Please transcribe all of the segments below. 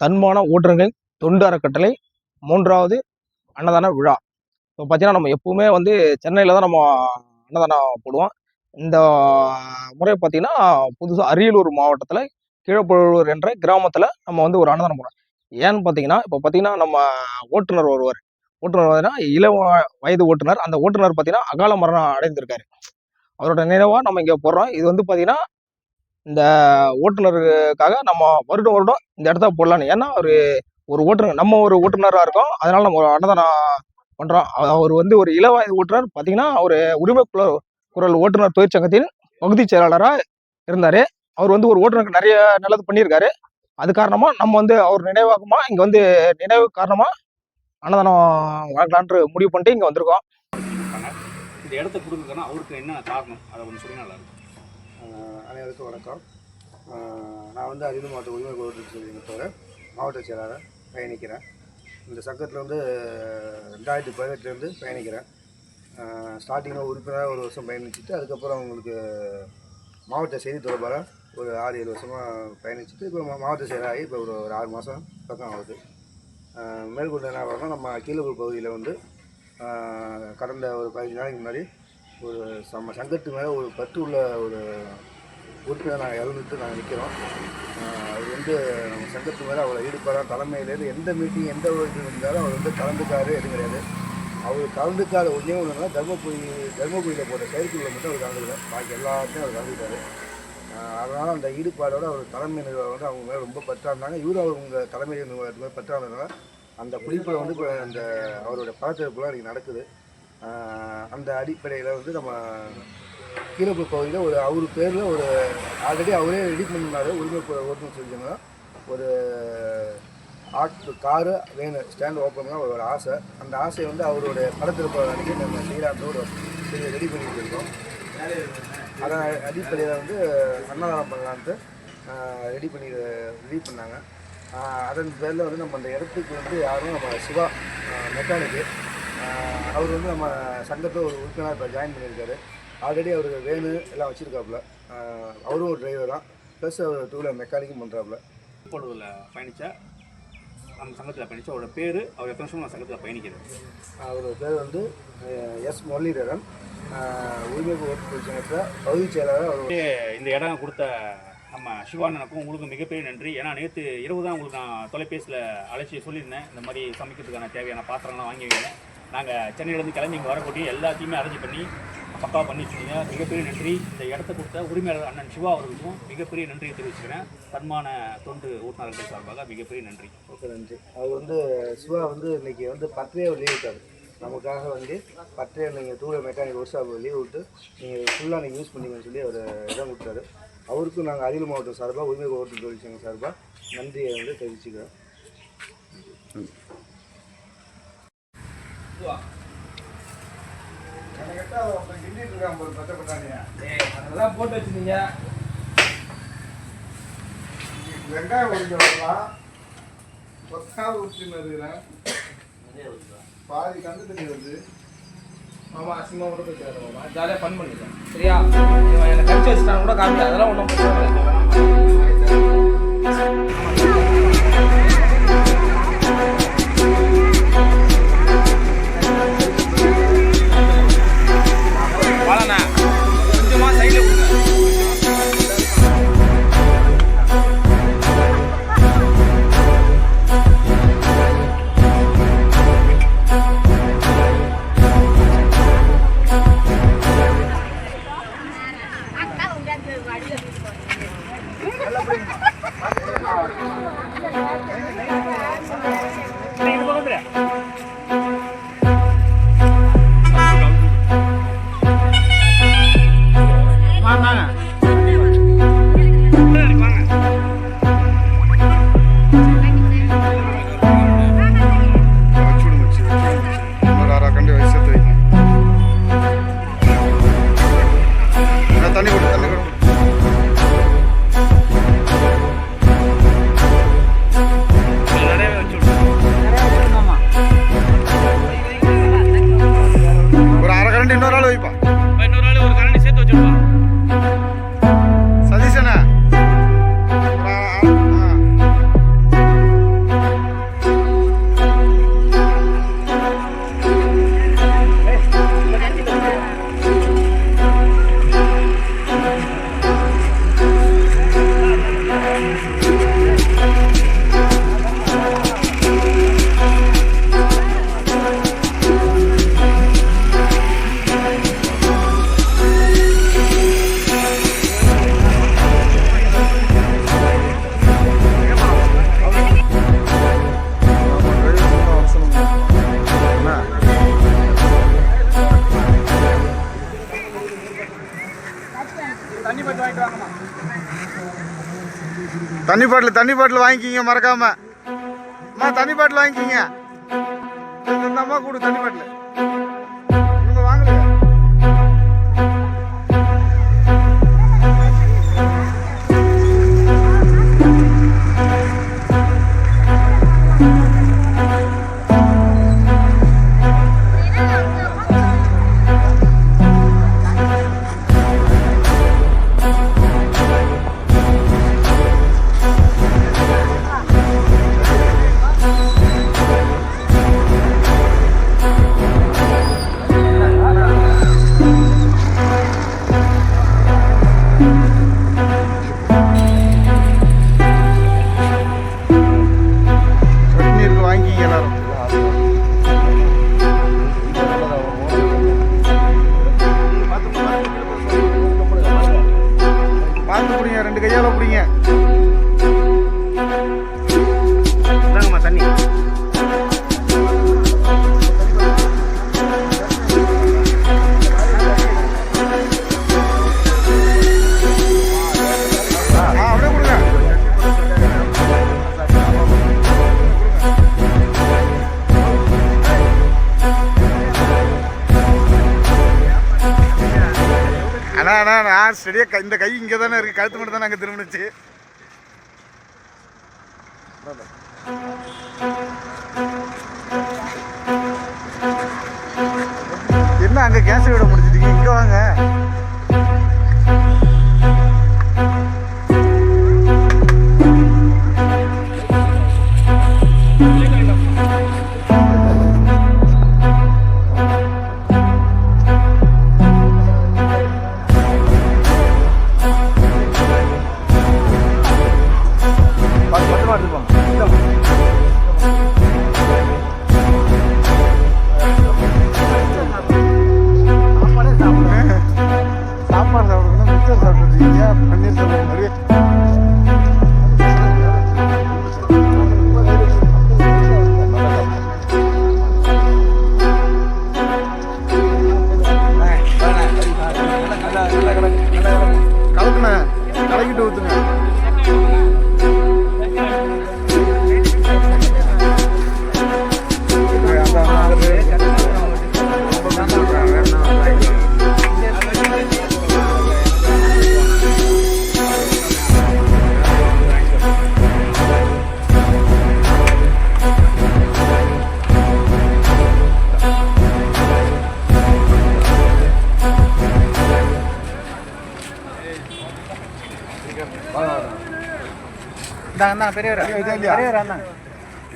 தன்மான ஓட்டுநர்கள் தொண்டு அறக்கட்டளை மூன்றாவது அன்னதான விழா. இப்போ பார்த்தீங்கன்னா நம்ம எப்பவுமே வந்து சென்னையில் தான் நம்ம அன்னதானம் போடுவோம். இந்த முறை பார்த்தீங்கன்னா புதுசாக அரியலூர் மாவட்டத்தில் கீழப்பழுவூர் என்ற கிராமத்தில் நம்ம வந்து ஒரு அன்னதானம் போடுறோம். ஏன்னு பார்த்தீங்கன்னா இப்போ பார்த்தீங்கன்னா நம்ம ஓட்டுநர் ஒருவர் ஓட்டுநர் பார்த்தீங்கன்னா இள வயது ஓட்டுநர் அந்த ஓட்டுநர் பார்த்தீங்கன்னா அகால மரணம் அடைந்திருக்காரு. அவரோட நினைவாக நம்ம இங்கே போடுறோம். இது வந்து பார்த்தீங்கன்னா இந்த ஓட்டுநருக்காக நம்ம வருடம் வருடம் இந்த இடத்த போடலான்னு. ஏன்னா ஒரு ஒரு ஓட்டுநர் நம்ம ஒரு ஓட்டுநராக இருக்கோம். அதனால நம்ம ஒரு அன்னதானம் பண்ணுறோம் அவர் வந்து ஒரு இளவயது ஓட்டுநர். பார்த்தீங்கன்னா ஒரு உரிமை குரல் குரல் ஓட்டுநர் தொழிற்சங்கத்தின் பகுதி செயலாளராக இருந்தார். அவர் வந்து ஒரு ஓட்டுநருக்கு நிறைய நல்லது பண்ணியிருக்காரு. அது காரணமாக நம்ம வந்து அவர் நினைவாகமாக இங்கே வந்து நினைவு காரணமாக அன்னதானம் வழங்கலான்ட்டு முடிவு பண்ணிட்டு இங்கே வந்திருக்கோம். இந்த இடத்த கொடுக்குறதுனா அவருக்கு என்ன காரணம்? அதை கொஞ்சம் சொல்லி நல்லா இருக்கும். அனைவருக்கும் வணக்கம். நான் வந்து அரியலூர் மாவட்ட உரிமை கோட்டத்தோட மாவட்ட செயலாளர் பயணிக்கிறேன். இந்த சங்கத்தில் வந்து ரெண்டாயிரத்தி பதினெட்டுலேருந்து பயணிக்கிறேன். ஸ்டார்டிங்கில் உறுப்பினராக ஒரு வருஷம் பயணிச்சுட்டு அதுக்கப்புறம் உங்களுக்கு மாவட்ட செய்தி தொடர்பாக ஒரு ஆறு ஏழு வருஷமாக பயணிச்சுட்டு இப்போ மாவட்ட செயலாகி இப்போ ஒரு ஒரு ஆறு மாதம் பக்கம் ஆகுது. மேற்கொண்டு என்ன ஆகிறோம்னா நம்ம கீழூர் பகுதியில் வந்து கடந்த ஒரு பதினஞ்சு நாளைக்கு முன்னாடி ஒரு நம்ம சங்கத்து மேலே ஒரு பற்று உள்ள ஒரு உறுப்பினர் நாங்கள் இழந்துட்டு நாங்கள் நிற்கிறோம் அது வந்து நம்ம சங்கத்து மேலே அவ்வளோ ஈடுபாடாக தலைமையிலேருந்து எந்த மீட்டிங் எந்த ஒரு இது இருந்தாலும் அவர் வந்து கலந்துக்காரு எதுவும் கிடையாது. அவர் கலந்துக்காத ஒன்றே ஒன்றுனா தர்மபுரி தர்மபுரியில் போட்ட செயற்குழுவில் மட்டும் அவர் கலந்துக்கல. பாக்கி எல்லாத்தையும் அவர் கலந்துக்கிட்டாரு. அதனால் அந்த ஈடுபாடோட அவர் தலைமை நிர்வாகம் வந்து அவங்க மேலே ரொம்ப பற்றா இருந்தாங்க. இவரும் அவங்க தலைமை நிர்வாகத்து மேலே பற்றா இருந்ததுனால அந்த குறிப்பை வந்து இப்போ அந்த அவரோட பணத்தெடுப்புலாம் இன்றைக்கி நடக்குது. அந்த அடிப்படையில் வந்து நம்ம கீழப்பூர் பகுதியில் ஒரு அவர் பேரில் ஒரு ஆல்ரெடி அவரே ரெடி பண்ணினாரு உரிமை பு- ஓட்டுநர் செஞ்சாங்க ஒரு ஆட்டு காரு வேணும் ஸ்டாண்ட் ஓப்பன் பண்ண ஒரு ஆசை. அந்த ஆசையை வந்து அவருடைய படத்திருப்ப அன்றைக்கி நம்ம செய்யலான்ற ஒரு ரெடி பண்ணிட்டு இருக்கோம். அதன் அடிப்படையில் வந்து அன்னதானம் பண்ணலான்ட்டு ரெடி பண்ணி ரெடி பண்ணாங்க. அதன் பேரில் வந்து நம்ம அந்த இடத்துக்கு வந்து யாரும் நம்ம சிவா மெக்கானிக்கு அவர் வந்து நம்ம சங்கத்தில் ஒரு உறுப்பினராக இப்போ ஜாயின் பண்ணியிருக்காரு. ஆல்ரெடி அவர் வேனு எல்லாம் வச்சுருக்காப்புல. அவரும் ஒரு டிரைவர் தான் ப்ளஸ் அவர் டூ வீலர் மெக்கானிக்கும் பண்ணுறாப்புல பொழுதுல பயணிச்சா நம்ம சங்கத்தில் பயணிச்சா அவரோட பேர் அவர் எத்தனை வருஷம் சங்கத்தில் பயணிக்கிறது அவரோட பேர் வந்து எஸ் முரளிதரன். ஆஹ், உரிமை ஓட்டு சங்கத்தில் பகுதி செயலாளர் அவர் இந்த இடம் கொடுத்த நம்ம சிவானனுக்கும் உங்களுக்கு மிகப்பெரிய நன்றி. ஏன்னா நேற்று இரவு தான் உங்களுக்கு நான் தொலைபேசியில் அழைச்சி சொல்லியிருந்தேன். இந்த மாதிரி சமைக்கிறதுக்கான தேவையான பாத்திரம்லாம் வாங்கி வைங்க. நாங்கள் சென்னையிலேருந்து கிளம்பி இங்கே வரக்கூடிய எல்லாத்தையுமே அரேஞ்ச் பண்ணி பக்காவாக பண்ணி வச்சுருக்கீங்க மிகப்பெரிய நன்றி. இந்த இடத்த கொடுத்த உரிமையாளர் அண்ணன் சிவா அவர்களுக்கும் மிகப்பெரிய நன்றியை தெரிவிச்சுக்கிறேன். தன்மான தொண்டு ஓட்டுநர்கள் சார்பாக மிகப்பெரிய நன்றி. ஓகே நன்றி. அவர் வந்து சிவா வந்து இன்றைக்கி வந்து பத்தே லீவ் நமக்காக வந்து பத்தே நீங்கள் தூர மெக்கானிக் ஒர்க் ஷாப் லீவ் விட்டு நீங்கள் ஃபுல்லாக நீங்கள் யூஸ் பண்ணீங்கன்னு சொல்லி அவர் இடம் கொடுத்தாரு. அவருக்கும் நாங்கள் அரியலூர் மாவட்டம் சார்பாக உரிமை ஓட்டு தொழிற்சங்க சார்பாக நன்றியை வந்து தெரிவிச்சுக்கிறோம். அதெல்லாம் போட்டு வச்சுருந்தீங்க. வெங்காயம் ஒழிஞ்சவங்களாம் கொத்தாது ஊற்றின்னு இருக்கிறேன் பாதி கந்து தண்ணி வருது. ஆமா அசிங்கமா கூட போய் ஜாலியாக ஃபன் பண்ணிக்கலாம். சரியா? என்னை கடிச்சு வச்சுட்டான் கூட காமிக்க அதெல்லாம் ஒன்றும் பிரச்சனை இல்லை. தண்ணி பாட்டில் தண்ணி பாட்டில் வாங்கிக்கிங்க மறக்காம. அம்மா தண்ணி பாட்டில் வாங்கிக்கிங்க. அம்மா கொடு தண்ணி பாட்டில். அண்ணா நான் ஸ்டெடியாக இந்த கை இங்கே தானே இருக்குது கழுத்து மட்டும் தானே அங்கே திரும்பிச்சு என்ன அங்கே கேஸ் விட முடிச்சிட்டீங்க இங்கே வாங்க.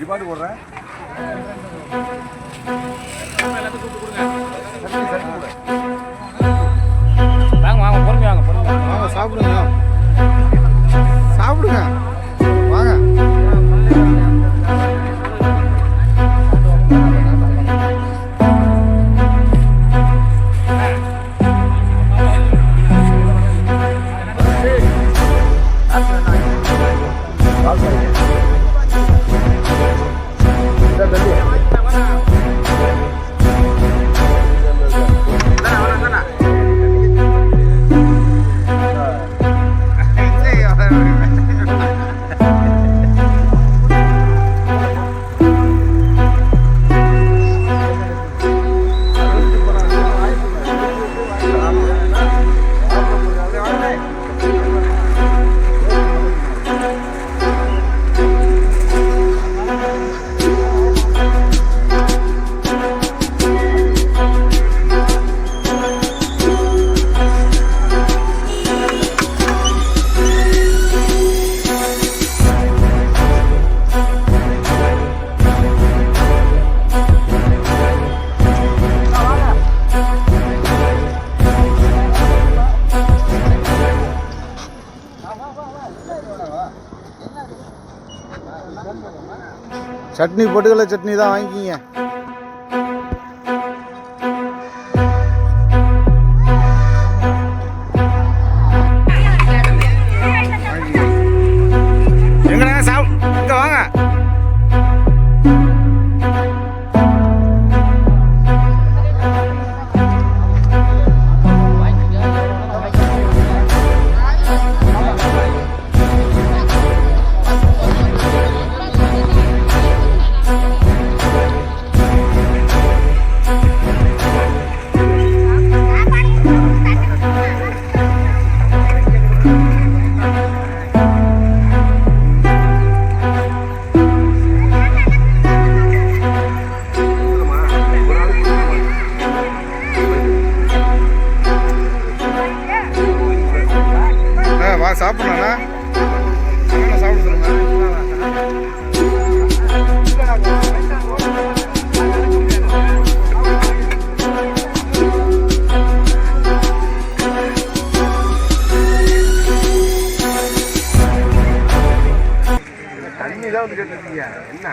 இப்பாட்டு போடுறேன். வாங்க வாங்க பொறுமையாக வாங்க பொறுமையாக வாங்க சாப்பிடுங்க. சட்னி பொட்டுக்கடலை சட்னி தான் வாங்கிக்கிங்க. சாப்பிடணா என்ன சாப்பிட சொல்லுங்க தண்ணி தான் வந்து கேட்டுருக்கீங்க என்ன?